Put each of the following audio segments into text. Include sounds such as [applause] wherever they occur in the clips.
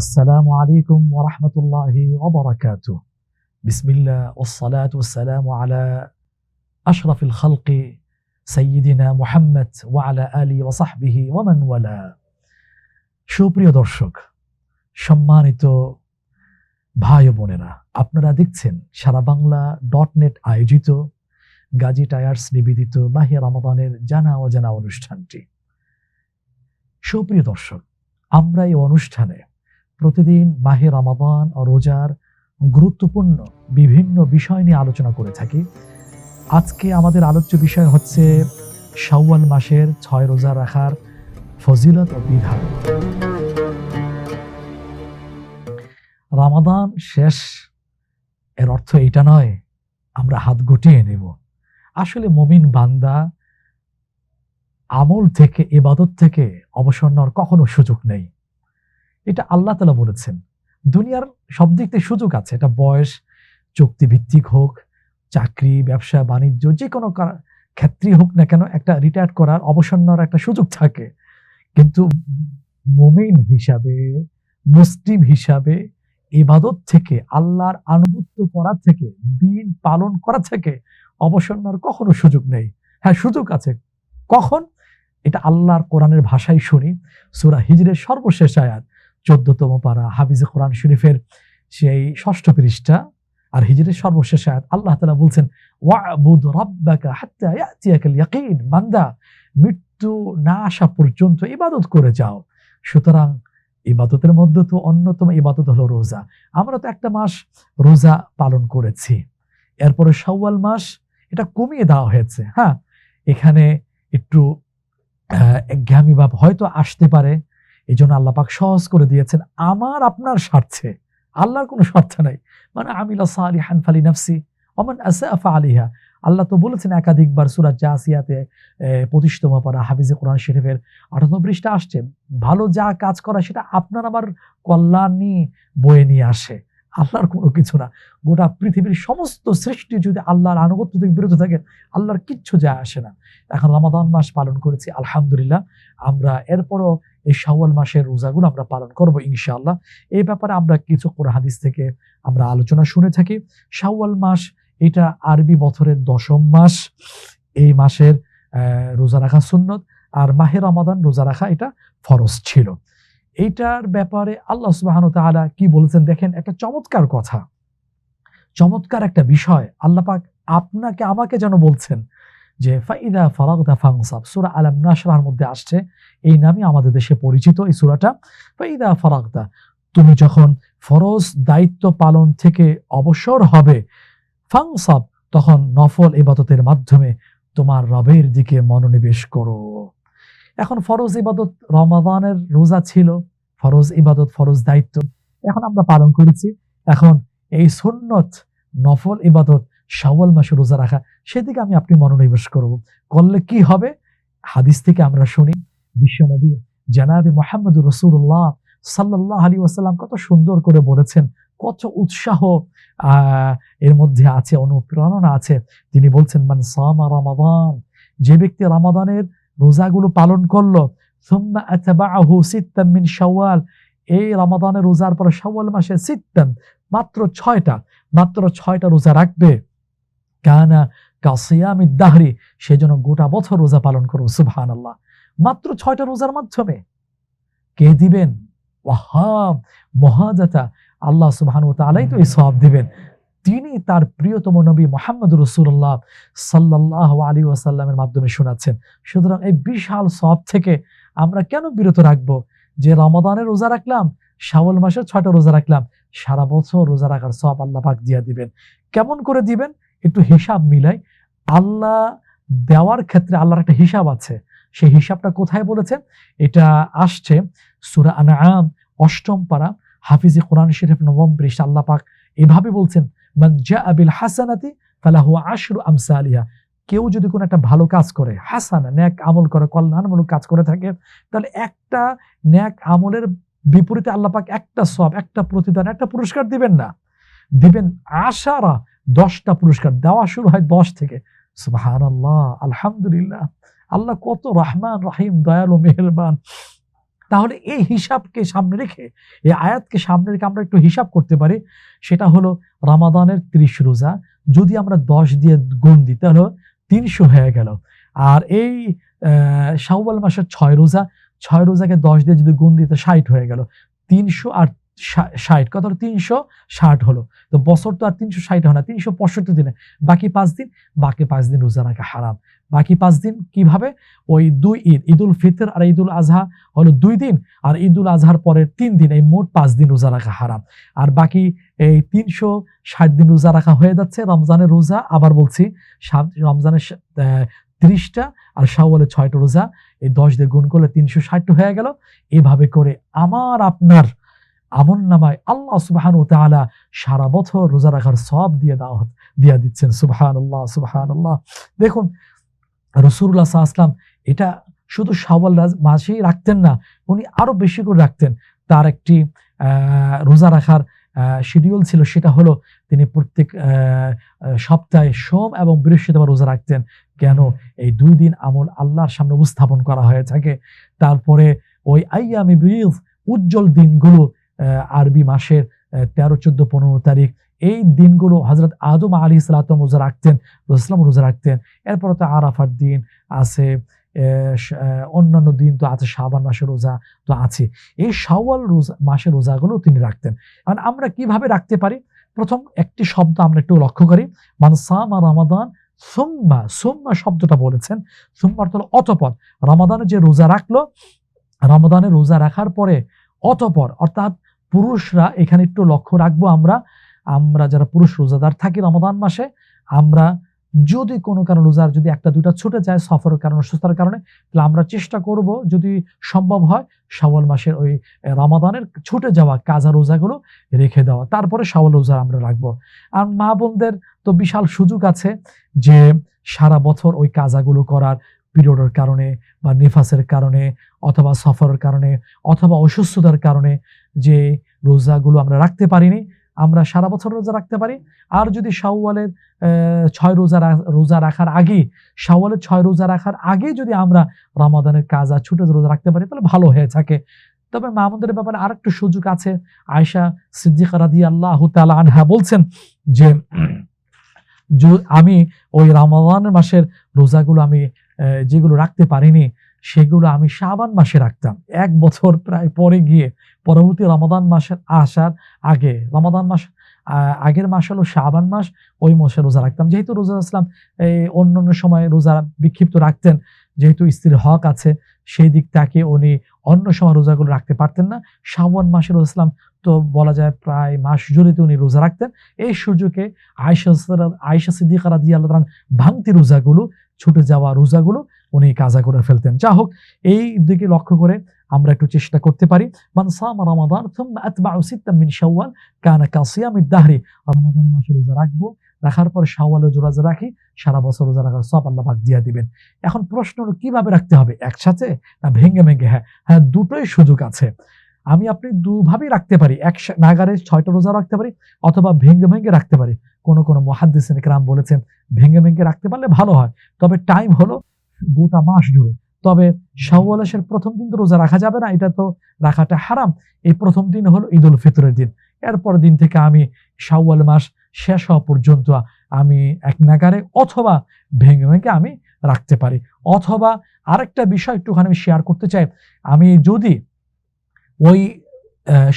আসসালামু আলাইকুম ওরহমতুল্লাহি ওবরাকাত বিসমিল্লা ওসালাত ওসালাম আলা আশরাফিল খালকে সৈয়দিনা মোহাম্মদ ওয়ালা আলী ওসাহবিহি ওমান ওয়ালা। সুপ্রিয় দর্শক, সম্মানিত ভাই ও বোনেরা, আপনারা দেখছেন সারা বাংলা ডট নেট আয়োজিত গাজী টায়ার্স নিবেদিত মাহিয়া রমাদানের জানা অজানা অনুষ্ঠানটি। সুপ্রিয় দর্শক, আমরা এই অনুষ্ঠানে প্রতিদিন মাহে রমাদান ও রোজার গুরুত্বপূর্ণ বিভিন্ন বিষয় নিয়ে আলোচনা করে থাকি। আজকে আমাদের আলোচ্য বিষয় হচ্ছে শাওয়াল মাসের ছয় রোজা রাখার ফজিলত ও বিধান। রামাদান শেষ, এর অর্থ এটা নয়, আমরা হাত গুটিয়ে নেব। আসলে মমিন বান্দা আমল থেকে, ইবাদত থেকে অবসর নেওয়ার কখনো সুযোগ নেই। এটা আল্লাহ তালা বলেছেন। দুনিয়ার সব দিক থেকে সুযোগ আছে। এটা বয়স, চুক্তিভিত্তিক হোক, চাকরি, ব্যবসা, বাণিজ্য, যে কোনো কা- ক্ষেত্রেই হোক না কেন একটা রিটায়ার করার, অবসর নেওয়ার একটা সুযোগ থাকে। কিন্তু মুমিন হিসাবে, মুসলিম হিসাবে, ইবাদত থেকে, আল্লাহর আনুগত্য করা থেকে, দিন পালন করা থেকে অবসর নেওয়ার কখনো সুযোগ নেই। হ্যাঁ সুযোগ আছে। কখন? এটা আল্লাহর কোরআনের ভাষায় শুনি। সুরা হিজরের সর্বশেষ আয়াত। চোদ্দতম পারা হাফিজে কোরআন শরীফের সেই ষষ্ঠ পৃষ্ঠা আর হিজরের সর্বশেষ আয়াত আল্লাহ তাআলা বলছেন বান্দা মৃত্যু না আসা পর্যন্ত ইবাদত করে যাও। সুতরাং ইবাদতের মধ্যে তো অন্যতম ইবাদত হলো রোজা। আমরা তো একটা মাস রোজা পালন করেছি। এরপরে সওয়াল মাস এটা কমিয়ে দেওয়া হয়েছে। হ্যাঁ এখানে একটু আহ, একঘেয়ামি ভাব হয়তো আসতে পারে। এই জন্য আল্লাপাক সহজ করে দিয়েছেন, আমার আপনার স্বার্থে, আল্লাহর কোনো স্বার্থ নাই। মানে আমিলা সালি ফালি নাফসি অমান আসাফা আলিহা আল্লাহ তো বলেছেন একাধিকবার সুরাজ জাসিয়াতে পঁচিশতম পারা হাফিজে কোরআন শরীফের পৃষ্ঠা আসছে, ভালো যা কাজ করা সেটা আপনার আবার কল্যাণী বয়ে নিয়ে আসে। আল্লাহর কোনো কিছু না। গোটা পৃথিবীর সমস্ত সৃষ্টি যদি আল্লাহর আনুগত্য থেকে বিরত থাকে আল্লাহর কিচ্ছু যায় আসে না। এখন রমাদান মাস পালন করেছি, আলহামদুলিল্লাহ। আমরা এরপরও এই শাওয়াল মাসের রোজাগুলো আমরা পালন করব ইনশাআল্লাহ। এই ব্যাপারে আমরা কিছু হাদিস থেকে আমরা আলোচনা শুনে থাকি। শাওয়াল মাস, এটা আরবি বছরের দশম মাস। এই মাসের রোজা রাখা সুন্নত। আর মাহের রমাদান রোজা রাখা এটা ফরজ ছিল। এইটার ব্যাপারে আল্লাহ সুবাহানু তাআলা কি বলেছেন? দেখেন, একটা চমৎকার কথা। চমৎকার একটা বিষয়। আল্লাহ পাক আপনাকে আমাকে যেন বলছেন যে, ফাইদা ফারাগদা ফাংসাব সূরা আলাম নাশরার মধ্যে আসছে। এই নামে আমাদের দেশে পরিচিত এই সূরাটা। ফাইদা ফারাগদা। তুমি যখন ফরজ দায়িত্ব পালন থেকে অবসর হবে ফাংসাব তখন নফল ইবাদতের মাধ্যমে তোমার রবের দিকে মনোনিবেশ করো। এখন ফরজ ইবাদত রমাদানের রোজা ছিল, ফরজ ইবাদত, ফরজ দায়িত্ব। এখন আমরা পালন করেছি। এখন এই সুন্নত, নফল ইবাদত শাওয়াল মাসে রোজা রাখা, সেদিকে আমি আপনি মনোনিবেশ করব। করলে কি হবে? হাদিস থেকে আমরা শুনি, বিশ্বনবী জানাবি মোহাম্মদ রসুল্লাহ সাল্লাহ আলী ওয়াসাল্লাম কত সুন্দর করে বলেছেন, কত উৎসাহ এর মধ্যে আছে, অনুপ্রেরণা আছে। তিনি বলছেন, মান সামা রমাদান যে ব্যক্তি রমাদানের রোজাগুলো পালন করল। সুম্মা মিন শাওয়াল। এই রমাদানের রোজার পর শাওয়াল মাসে সিত্তাম, মাত্র ছয়টা মাত্র ছয়টা রোজা রাখবে। কানা কাসিয়ামি দাহরি সেজন্য গোটা বছর রোজা পালন করব সুবহান আল্লাহ মাত্র ছয়টা রোজার মাধ্যমে কে দিবেন? ওয়াহাব মহাজাতা আল্লাহ সুবহান তালাই তো এই সব দিবেন। তিনি তার প্রিয়তম নবী মোহাম্মদ রসুল্লাহ সাল্লাহ আলী ওয়াসাল্লামের মাধ্যমে শোনাচ্ছেন। সুতরাং এই বিশাল সব থেকে আমরা কেন বিরত রাখব? যে রমাদানের রোজা রাখলাম, শাওয়াল মাসের ছয়টা রোজা রাখলাম, সারা বছর রোজা রাখার সব আল্লাহ পাক দিয়া দিবেন। কেমন করে দিবেন? একটু হিসাব মিলাই। আল্লাহ দেওয়ার ক্ষেত্রে আল্লাহর একটা হিসাব আছে। সেই হিসাবটা কোথায় বলেছেন? এটা আসছে সুরা আনাম অষ্টম পারা, হাফিজি কোরআন শরীফ নবম পৃষ্ঠা আল্লাহ পাক এভাবে বলছেন হাসানাতি ফালাহু আশরু আমসালিহা। কেউ যদি কোনো একটা ভালো কাজ করে, হাসানা, ন্যাক আমল করে, কল্যাণমূলক কাজ করে থাকে, তাহলে একটা ন্যাক আমলের বিপরীতে আল্লাহ পাক একটা সব একটা প্রতিদান, একটা পুরস্কার দিবেন না। দিবেন আশারা দশটা পুরস্কার, দেওয়া শুরু হয় দশ থেকে। সুবাহান আল্লাহ আলহামদুলিল্লাহ। আল্লাহ কত রহমান, রহিম, দয়ালু, মেহরবান। তাহলে এই হিসাবকে সামনে রেখে, এই আয়াতকে সামনে রেখে আমরা একটু হিসাব করতে পারি। সেটা হলো রামাদানের ত্রিশ রোজা। যদি আমরা দশ দিয়ে গুণ দিই, তাহলে তিনশো হয়ে গেল। আর এই শাহবাল মাসের ছয় রোজা, ছয় রোজাকে দশ দিয়ে যদি গুণ দিতে ষাট হয়ে গেল। তিনশো আর ষাট, কত হলো? তিনশো ষাট হলো। তো বছর তো আর তিনশো ষাট হয় না, তিনশো পঁয়ষট্টি দিনে। বাকি পাঁচ দিন, বাকি পাঁচ দিন রোজা রাখা হারাম। বাকি পাঁচ দিন কীভাবে? ওই দুই ঈদ, ঈদুল ফিতর আর ঈদুল আজহা হলো দুই দিন, আর ঈদুল আজহার পরের তিন দিন, এই মোট পাঁচ দিন রোজা রাখা হারাম। আর বাকি এই তিনশো ষাট দিন রোজা রাখা হয়ে যাচ্ছে রমজানের রোজা। আবার বলছি রমজানের ত্রিশটা আর শাওয়ালের ছয়টা রোজা, এই দশ দিয়ে গুণ করলে তিনশো ষাটটা হয়ে গেল। এভাবে করে আমার আপনার আমন নামায় আল্লাহ সুবাহান তালা সারা বছর রোজা রাখার সব দিয়ে দেওয়া দিয়ে দিচ্ছেন। সুবাহান আল্লাহ সুবাহান আল্লাহ দেখুন রসুল্লাহ আসলাম এটা শুধু সাওয়াল মাসেই রাখতেন না, উনি আরও বেশি করে রাখতেন। তার একটি রোজা রাখার শিডিউল ছিল, সেটা হলো তিনি প্রত্যেক সপ্তাহে সোম এবং বৃহস্পতিবার রোজা রাখতেন। কেন? এই দুই দিন আমল আল্লাহর সামনে উপস্থাপন করা হয়ে থাকে। তারপরে ওই আইয়ামি ব্রিজ উজ্জ্বল দিনগুলো আরবি মাসের তেরো, চোদ্দ, পনেরো তারিখ। এই দিনগুলো হজরত আদম আলী ইসলাতম রোজা রাখতেন রসলাম রোজা রাখতেন। এরপর তো আরাফার দিন আছে অন্যান্য দিন তো আছে, শাবান মাসের রোজা তো আছে। এই শাওয়াল রোজা, মাসের রোজাগুলো তিনি রাখতেন। মানে আমরা কীভাবে রাখতে পারি? প্রথম একটি শব্দ আমরা একটু লক্ষ্য করি। মানসামা রমাদান, সুম্মা সুম্মা শব্দটা বলেছেন। সুম্মার তো অতপর। রমাদানের যে রোজা রাখল, রমাদানের রোজা রাখার পরে অতপর, অর্থাৎ পুরুষরা এখানে একটু লক্ষ্য রাখব আমরা। আমরা যারা পুরুষ রোজাদার থাকি রমাদান মাসে, আমরা যদি কোনো কারণ রোজার যদি একটা দুইটা ছুটে যায়, সফরের কারণে সুস্থতার কারণে, তাহলে আমরা চেষ্টা করব যদি সম্ভব হয় শাওয়াল মাসের ওই রমাদানের ছুটে যাওয়া কাজা রোজাগুলো রেখে দেওয়া। তারপরে শাওয়াল রোজা আমরা রাখব। আর মা বোনদের তো বিশাল সুযোগ আছে যে সারা বছর ওই কাজাগুলো করার পিরিয়ডের কারণে বা নেফাসের কারণে অথবা সফরের কারণে অথবা অসুস্থতার কারণে যে রোজাগুলো আমরা রাখতে পারিনি, আমরা সারা বছর রোজা রাখতে পারি। আর যদি শাওয়ালের ছয় রোজা রোজা রাখার আগে শাওয়ালের ছয় রোজা রাখার আগে যদি আমরা রমাদানের কাজ আর ছুটে রোজা রাখতে পারি, তাহলে ভালো হয়ে থাকে। তবে মাহমুদের ব্যাপারে আর একটু সুযোগ আছে। আয়সা সিদ্দিকা রাদি আল্লাহ আনহা বলছেন [clears throat] যে আমি ওই রমাদানের মাসের রোজাগুলো আমি যেগুলো রাখতে পারিনি, সেগুলো আমি শাবান মাসে রাখতাম। এক বছর প্রায় পরে গিয়ে পরবর্তী রমাদান মাসের আসার আগে, রমাদান মাস আগের মাস হলো শাবান মাস, ওই মাসে রোজা রাখতাম। যেহেতু রোজা আসলাম এই অন্য অন্য সময় রোজা বিক্ষিপ্ত রাখতেন, যেহেতু স্ত্রীর হক আছে, সেই দিক থেকে উনি অন্য সময় রোজাগুলো রাখতে পারতেন না। শাওয়ান মাসে রোজা তো বলা যায় প্রায় মাস জুড়েতে উনি রোজা রাখতেন। এই সুযোগে আয়সা আয়সা সিদ্দিকারা দিয়ে আল্লাহ ভাঙতি রোজাগুলো ছুটে যাওয়া রোজাগুলো উনি কাজা করে ফেলতেন। যা হোক, এই দিকে লক্ষ্য করে আমরা একটু চেষ্টা করতে পারি। রাখব, রাখার পর শাওয়ালে রোজা রাখি, সারা বছর রোজা রাখার সব আল্লাহ পাক দিয়া দিবেন। এখন প্রশ্ন হলো, কীভাবে রাখতে হবে? একসাথে না ভেঙ্গে ভেঙ্গে? হ্যাঁ হ্যাঁ দুটোই সুযোগ আছে। আমি আপনি দুভাবেই রাখতে পারি। এক নাগারে ছয়টা রোজা রাখতে পারি, অথবা ভেঙ্গে ভেঙ্গে রাখতে পারি। কোন কোনো মহাদ্দিসিন রাম বলেছেন ভেঙ্গে ভেঙে রাখতে পারলে ভালো হয়। তবে টাইম হলো গোটা মাস জুড়ে। তবে শাওয়ালের প্রথম দিন তো রোজা রাখা যাবে না, এটা তো রাখাটা হারাম। এই প্রথম দিন হলো ঈদ উল ফিতরের দিন। এরপর দিন থেকে আমি শাওয়াল মাস শেষ হওয়া পর্যন্ত আমি এক নাগারে অথবা ভেঙে ভেঙে আমি রাখতে পারি। অথবা আরেকটা বিষয় একটুখানি আমি শেয়ার করতে চাই। আমি যদি ওই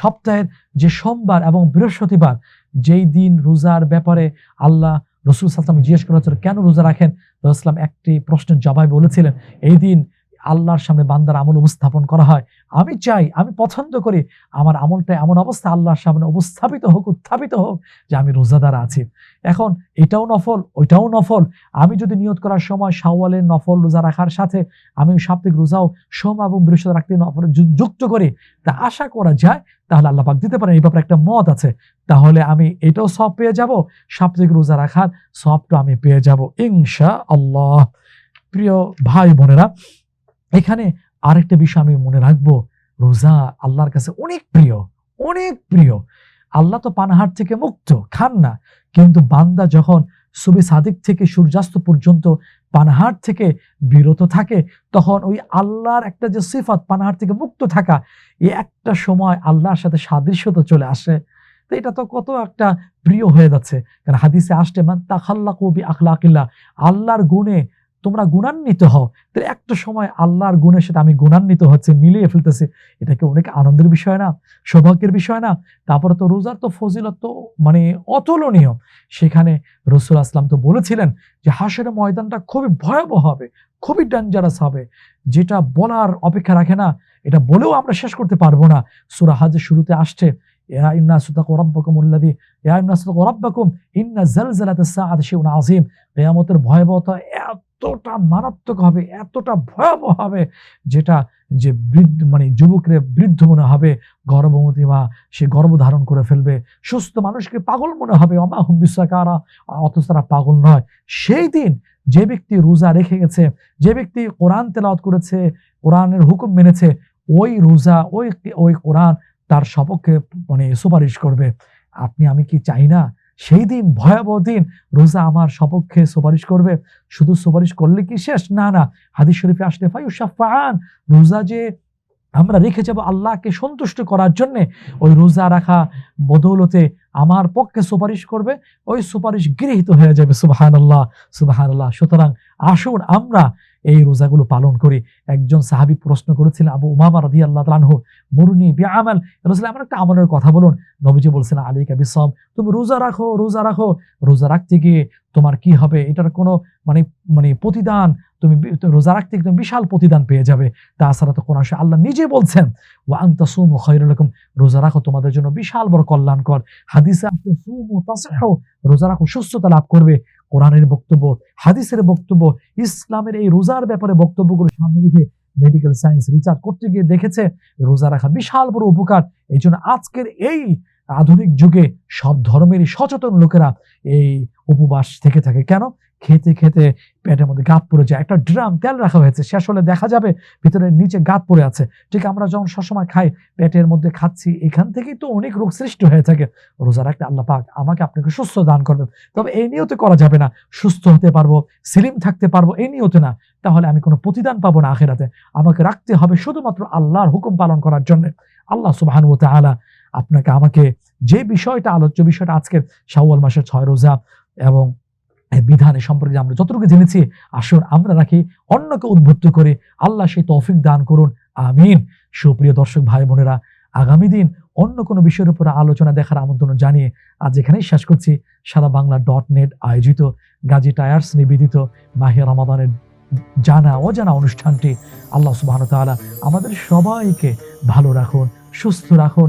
সপ্তাহের যে সোমবার এবং বৃহস্পতিবার, যেই দিন রোজার ব্যাপারে আল্লাহ রসুল সাল্লাম জিজ্ঞেস করা কেন রোজা রাখেন? রসুলাম একটি প্রশ্নের জবাই বলেছিলেন, এই দিন আল্লাহর সামনে বান্দার আমল উপস্থাপন করা হয়। আমি চাই, আমি পছন্দ করি, আমার আমলটা এমন অবস্থা আল্লাহর সামনে উপস্থাপিত হোক, উত্থাপিত হোক, যে আমি রোজাদার আছি। এখন এটাও নফল, ওইটাও নফল। আমি যদি নিয়ত করার সময় শাওয়ালের নফল রোজা রাখার সাথে আমি সাপ্তাহিক রোজাও সোম এবং বৃহস্পতি রাখতে নফল যুক্ত করি, তা আশা করা যায়, তাহলে আল্লাহ পাক দিতে পারেন, এই ব্যাপারে একটা মত আছে। তাহলে আমি এটাও সব পেয়ে যাব সাপ্তাহিক রোজা রাখার সবটা আমি পেয়ে যাব ইনশা আল্লাহ প্রিয় ভাই বোনেরা এখানে আরেকটা বিষয় আমি মনে রাখব। রোজা আল্লাহর কাছে অনেক প্রিয় অনেক প্রিয়। আল্লাহ তো পানাহার থেকে মুক্ত, খান না। কিন্তু বান্দা যখন সুবি সাদিক থেকে সূর্যাস্ত পর্যন্ত পানাহার থেকে বিরত থাকে, তখন ওই আল্লাহর একটা যে সিফাত পানাহার থেকে মুক্ত থাকা এ একটা সময় আল্লাহর সাথে সাদৃশ্যতা চলে আসে। তো এটা তো কত একটা প্রিয় হয়ে যাচ্ছে। কারণ হাদিসে আসতে মান তাখাল্লা কবি আখলাকিল্লা আল্লাহর গুণে তোমরা গুণান্বিত হও। তাহলে একটা সময় আল্লাহর গুণের সাথে আমি গুণান্বিত হচ্ছে, মিলিয়ে ফেলতেছি। এটা কি অনেক আনন্দের বিষয় না? সৌভাগ্যের বিষয় না? তারপরে তো রোজার তো ফজিলত তো মানে অতুলনীয়। সেখানে রসুল আসলাম তো বলেছিলেন যে হাসের ময়দানটা খুবই ভয়াবহ হবে, খুবই ডেঞ্জারাস হবে। যেটা বলার অপেক্ষা রাখে না, এটা বলেও আমরা শেষ করতে পারব না। সুরা হাজের শুরুতে আসছে এতটা মারাত্মক হবে, এতটা ভয়াবহ হবে, যেটা যে বৃদ্ধ মানে বৃদ্ধ মনে হবে, গর্ভবতী মা সে ধারণ করে ফেলবে, সুস্থ মানুষকে পাগল মনে হবে অমা হুম বিশ্বাকারা। অথচ তারা পাগল নয়। সেই দিন যে ব্যক্তি রোজা রেখে গেছে, যে ব্যক্তি কোরআন তেলাওয়াত করেছে, কোরআনের হুকুম মেনেছে, ওই রোজা ওই ওই কোরআন তার সপক্ষে মানে সুপারিশ করবে। আপনি, আমি কি চাই না? সেই দিন, ভয়াবহ দিন, রোজা আমার সপক্ষে সুপারিশ করবে। শুধু সুপারিশ করলে কি শেষ? না না। হাদিস শরীফে আসলে ফাইউসাফান রোজা যে আমরা রেখে যাব আল্লাহকে সন্তুষ্ট করার জন্য, ওই রোজা রাখা বদৌলতে আমার পক্ষে সুপারিশ করবে, ওই সুপারিশ গৃহীত হয়ে যাবে। সুবাহান আল্লাহ সুবাহান আল্লাহ সুতরাং আসুন আমরা এই রোজাগুলো পালন করে একজন সাহাবি প্রশ্ন করেছিলেন, আবু উমামা রাদি আল্লাহ তালানহু মরুনি বে আমাল রসুল আমার একটা আমলের কথা বলুন। নবীজি বলছেন আলী কাবি সব তুমি রোজা রাখো রোজা রাখো। রোজা রাখতে গিয়ে তোমার কি হবে? এটার কোনো মানে মানে প্রতিদান তুমি রোজা রাখতে তুমি বিশাল প্রতিদান পেয়ে যাবে। তাছাড়া তো কোরআন আল্লাহ নিজে বলছেন, ওয়া আনতা সুমু খায়রুল লাকুম রোজা রাখো তোমাদের জন্য বিশাল বড় কল্যাণকর। হাদিসে সুমু তাসহু রোজা রাখো, সুস্থতা লাভ করবে। কোরআনের বক্তব্য, হাদিসের বক্তব্য, ইসলামের এই রোজার ব্যাপারে বক্তব্যগুলো সামনে রেখে মেডিকেল সায়েন্স রিসার্চ করতে গিয়ে দেখেছে, রোজা রাখা বিশাল বড় উপকার। এই জন্য আজকের এই আধুনিক যুগে সব ধর্মেরই সচেতন লোকেরা এই উপবাস থেকে থাকে। কেন? খেতে খেতে পেটের মধ্যে গাত পড়ে যায়। একটা ড্রাম তেল রাখা হয়েছে, শেষ হলে দেখা যাবে ভিতরে নিচে গাত পড়ে আছে। ঠিক আমরা যখন সবসময় খাই, পেটের মধ্যে খাচ্ছি, এখান থেকেই তো অনেক রোগ সৃষ্টি হয়ে থাকে। রোজা রাখতে আল্লাহ পাক আমাকে আপনাকে সুস্থ দান করবেন। তবে এই নিয়তে করা যাবে না। সুস্থ হতে পারব, সিলিম থাকতে পারব এই নিয়তে না। তাহলে আমি কোনো প্রতিদান পাবো না আখেরাতে। আমাকে রাখতে হবে শুধুমাত্র আল্লাহর হুকুম পালন করার জন্য। আল্লাহ সুবাহান তাআলা আপনাকে আমাকে যে বিষয়টা, আলোচ্য বিষয়টা আজকের শাওয়াল মাসের ছয় রোজা এবং বিধানে সম্পর্কে আমরা যতটুকু জেনেছি, আসুন আমরা রাখি অন্যকে উদ্বুদ্ধ করে আল্লাহ সেই তৌফিক দান করুন, আমিন। সুপ্রিয় দর্শক ভাই বোনেরা, আগামী দিন অন্য কোনো বিষয়ের উপর আলোচনা দেখার আমন্ত্রণ জানিয়ে আজ এখানেই শেষ করছি। সারা বাংলা ডট নেট আয়োজিত গাজী টায়ার্স নিবেদিত মাহিয়া রমাদানের জানা, অজানা অনুষ্ঠানটি আল্লাহ সুবাহ তাআলা আমাদের সবাইকে ভালো রাখুন, সুস্থ রাখুন।